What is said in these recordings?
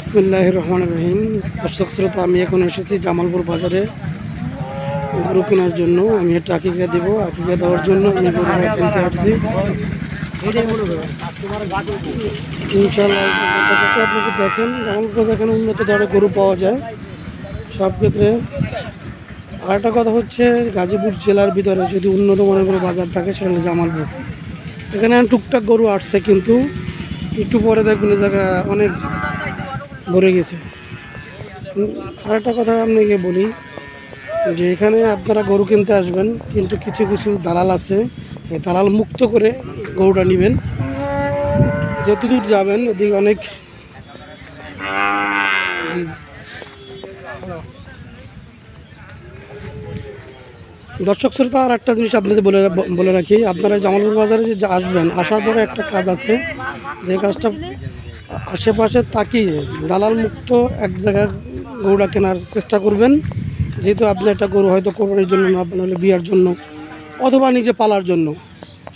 বিসমুল্লাহ রহমান রহিম দর্শক শ্রোতা, আমি এখন এসেছি জামালপুর বাজারে গরু কেনার জন্য। আমি একটা আকিকা দেব। আকিকা দেওয়ার জন্য আমি গরু কিনতে আসছি। ইনশাল্লাহ আপনাকে দেখেন, জামালপুর এখানে উন্নত দরে গরু পাওয়া যায়। সব ক্ষেত্রে আর একটা কথা হচ্ছে, গাজীপুর জেলার ভিতরে যদি উন্নত মানের কোনো বাজার থাকে, সেটা জামালপুর। এখানে টুকটাক গরু আসছে, কিন্তু একটু পরে দেখবেন জায়গা অনেক ভরে গেছে। আর একটা কথা আপনাকে বলি যে এখানে আপনারা গরু কিনতে আসবেন, কিন্তু কিছু কিছু দালাল আছে দালাল মুক্ত করে গরুটা নেবেন। যত দূর যাবেন ওদিকে অনেক দর্শক শ্রোতা, আর একটা জিনিস আপনাদের বলে বলে রাখি। আপনারা জামালপুর বাজারে যে আসবেন, আসার পরে একটা কাজ আছে। যে কাজটা আশেপাশে তাকিয়ে দালাল মুক্ত এক জায়গায় গরুটা কেনার চেষ্টা করবেন। যেহেতু আপনি একটা গরু হয়তো কোরবানির জন্য না, নাহলে বিয়ার জন্য অথবা নিজে পালার জন্য।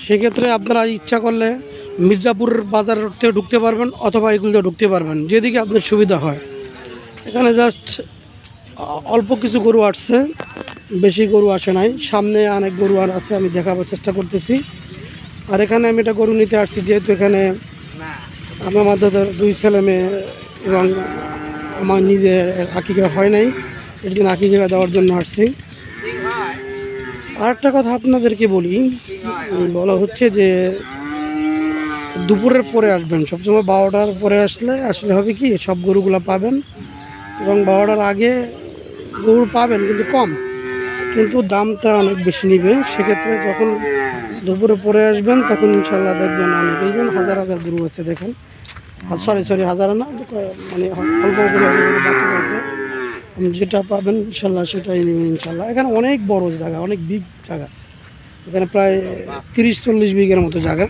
সেক্ষেত্রে আপনারা ইচ্ছা করলে মির্জাপুর বাজার থেকে ঢুকতে পারবেন অথবা এগুলোতে ঢুকতে পারবেন, যেদিকে আপনার সুবিধা হয়। এখানে জাস্ট অল্প কিছু গরু আসছে। বেশি গরু আসে নাই। সামনে অনেক গরু আর আছে, আমি দেখাবার চেষ্টা করতেছি। আর এখানে আমি এটা গরু নিতে আসছি, যেহেতু এখানে আমার মাধ্যমে দুই ছেলে মেয়ে এবং আমার নিজের আকিকা হয় নাই এর জন্য আকিকা দেওয়ার জন্য আসছি। আর একটা কথা আপনাদেরকে বলি, বলা হচ্ছে যে দুপুরের পরে আসবেন, সবসময় বারোটার পরে আসলে আসলে হবে কি, সব গরুগুলো পাবেন এবং বারোটার আগে গরু পাবেন, কিন্তু কম। কিন্তু দামটা অনেক বেশি নিবে। সেক্ষেত্রে যখন দুপুরে পরে আসবেন, তখন ইনশাল্লাহ দেখবেন অনেক এই জন্য হাজার হাজার গরু আছে, দেখেন। সরি সরি, হাজার না মানে অল্প বাচ্চা আছে। যেটা পাবেন ইনশাল্লাহ সেটাই নেবেন ইনশাল্লাহ এখানে অনেক বড় জায়গা, অনেক বিগ জায়গা। এখানে প্রায় তিরিশ, চল্লিশ বিঘের মতো জায়গা।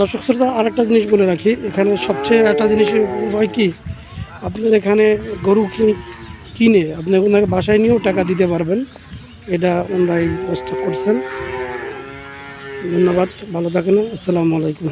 দর্শক শ্রোতা আর একটা জিনিস বলে রাখি। এখানে সবচেয়ে একটা জিনিস হয় কি, আপনার এখানে গরু কিনে আপনি ওনাকে বাসায় নিয়েও টাকা দিতে পারবেন। এটা ওনারাই ব্যবস্থা করছেন। ধন্যবাদ, ভালো থাকেন। আসসালামু আলাইকুম।